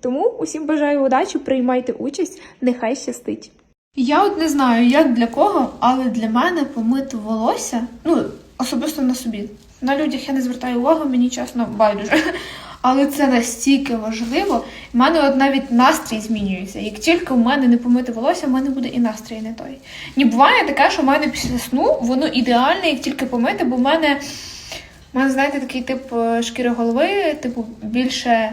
Тому усім бажаю удачі, приймайте участь, нехай щастить. Я от не знаю, як для кого, але для мене помити волосся, ну, особисто на собі. На людях я не звертаю увагу, мені чесно байдуже. Але це настільки важливо. У мене от навіть настрій змінюється. Як тільки в мене не помити волосся, в мене буде і настрій не той. Ні, буває таке, що в мене після сну воно ідеальне, як тільки помити, бо в мене, в мене знаєте, такий тип е, шкіри голови, типу, більше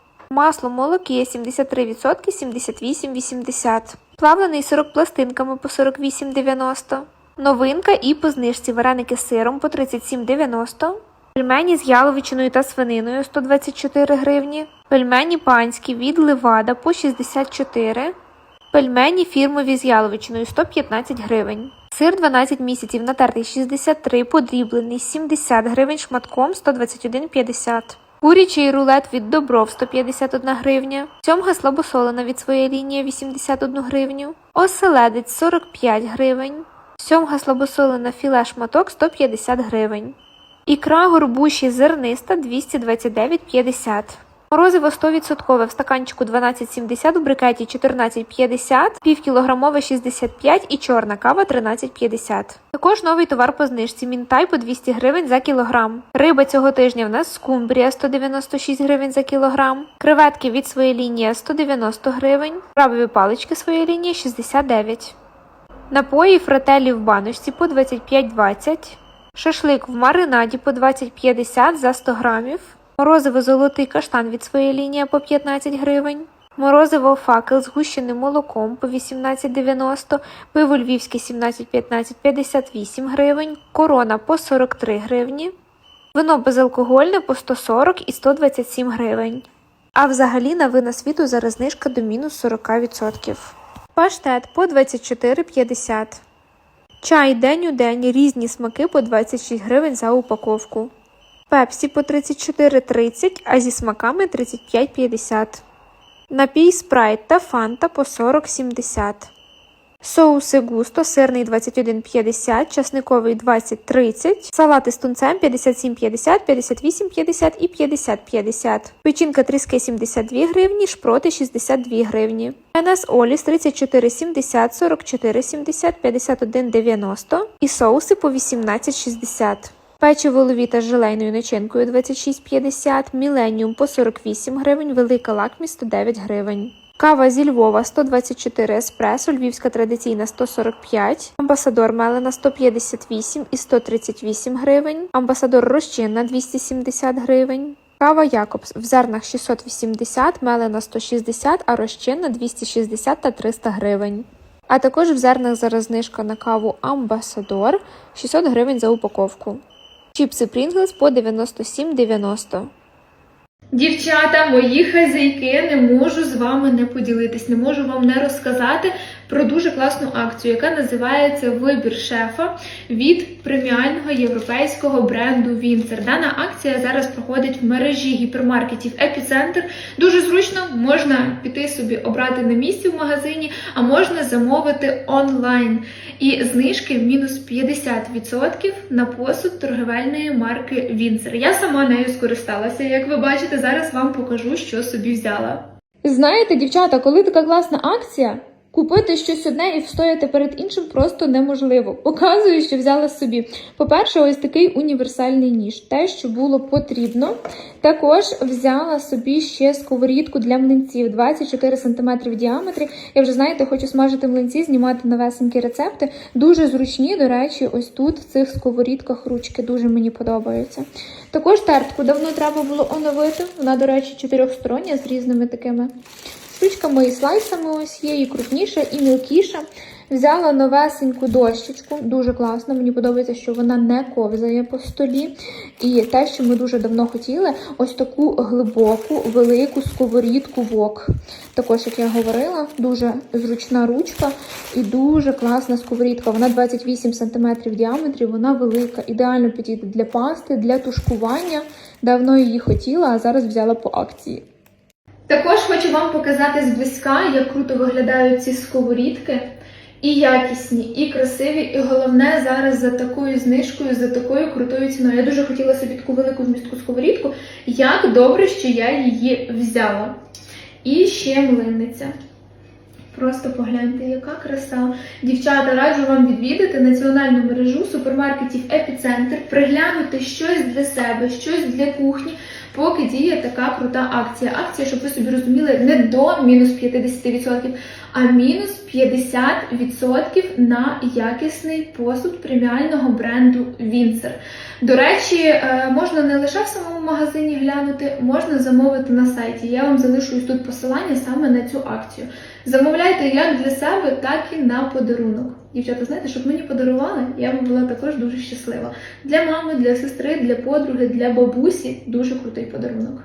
Масло молоки 73% 78,80%. Плавлений сирок пластинками по 48,90. Новинка і по знижці вареники з сиром по 37,90. Пельмені з яловичиною та свининою 124 гривні. Пельмені панські від Левада по 64 Пельмені фірмові з яловичиною 115 гривень. Сир 12 місяців натертий 63, подріблений 70 гривень шматком 121,50. Курячий рулет від Добров 151 гривня. Сьомга слабосолена від своєї лінії 81 гривню. Оселедець 45 гривень. Сьомга слабосолена філе шматок 150 гривень. Ікра горбуші зерниста 229,50. Морозиво 100% в стаканчику 12,70, в брикеті 14,50, півкілограмове 65 і чорна кава 13,50. Також новий товар по знижці Мінтай по 200 гривень за кілограм. Риба цього тижня в нас скумбрія 196 гривень за кілограм. Креветки від своєї лінії 190 гривень. Крабові палички своєї лінії 69. Напої фрателі в баночці по 25,20. Шашлик в маринаді по 20,50 за 100 грамів. Морозиво золотий каштан від своєї лінії по 15 гривень. Морозиво факел з гущеним молоком по 18,90, пиво львівське 17,15 58 гривень, корона по 43 гривні, вино безалкогольне по 140 і 127 гривень. А взагалі на вина світу зараз знижка до мінус 40%. Паштет по 24,50. Чай день у день різні смаки по 26 гривень за упаковку. Пепсі по 34,30, а зі смаками 35,50. Напій спрайт та фанта по 40,70. Соуси густо, сирний 21,50, часниковий 20,30, салати з тунцем 57,50, 58,50 і 50,50. Печінка тріски 72 гривні, шпроти 62 гривні. НС Оліс 34,70, 44,70, 51,90 і соуси по 18,60. Печиво ловіта з желейною начинкою 26,50, Міленіум по 48 гривень, велика лакмість 109 гривень. Кава зі Львова 124 еспресо, львівська традиційна 145, амбасадор мелена 158 і 138 гривень, амбасадор розчинна 270 гривень. Кава Якобс в зернах 680, мелена 160, а розчинна 260 та 300 гривень. А також в зернах зараз знижка на каву Амбасадор 600 гривень за упаковку. Чіпси Pringles по 97,90. Дівчата, мої хазяйки, не можу з вами не поділитись, не можу вам не розказати про дуже класну акцію, яка називається Вибір шефа від преміального європейського бренду Вінцер. Дана акція зараз проходить в мережі гіпермаркетів Епіцентр. Дуже зручно можна піти собі обрати на місці в магазині, а можна замовити онлайн. І знижки мінус 50% на посуд торговельної марки Вінцер. Я сама нею скористалася. Як ви бачите, зараз вам покажу, що собі взяла. Знаєте, дівчата, коли така класна акція, купити щось одне і встояти перед іншим просто неможливо. Показую, що взяла собі. По-перше, ось такий універсальний ніж, те, що було потрібно. Також взяла собі ще сковорідку для млинців 24 см в діаметрі. Я вже знаєте, хочу смажити млинці, знімати новесенькі рецепти. Дуже зручні, до речі, ось тут в цих сковорідках ручки дуже мені подобаються. Також тертку давно треба було оновити. Вона, до речі, чотирьохстороння з різними такими штучками і слайсами. Ось є, і крупніша, і мілкіша. Взяла новесеньку дощечку, дуже класно. Мені подобається, що вона не ковзає по столі. І те, що ми дуже давно хотіли, ось таку глибоку, велику сковорідку вок. Також, як я говорила, дуже зручна ручка і дуже класна сковорідка. Вона 28 см в діаметрі, вона велика, ідеально підійде для пасти, для тушкування. Давно її хотіла, а зараз взяла по акції. Також хочу вам показати зблизька, як круто виглядають ці сковорідки. І якісні, і красиві, і головне зараз за такою знижкою, за такою крутою ціною. Я дуже хотіла собі таку велику вмістку сковорідку. Як добре, що я її взяла. І ще млинниця. Просто погляньте, яка краса. Дівчата, раджу вам відвідати національну мережу супермаркетів Епіцентр, приглянути щось для себе, щось для кухні, поки діє така крута акція. Акція, щоб ви собі розуміли, не до мінус 50%, а мінус 50% на якісний посуд преміального бренду Вінцер. До речі, е, можна не лише в самому магазині глянути, можна замовити на сайті. Я вам залишу тут посилання саме на цю акцію. Замовляйте як для себе, так і на подарунок. Дівчата, знаєте, щоб мені подарували, я би була також дуже щаслива. Для мами, для сестри, для подруги, для бабусі дуже крутий подарунок.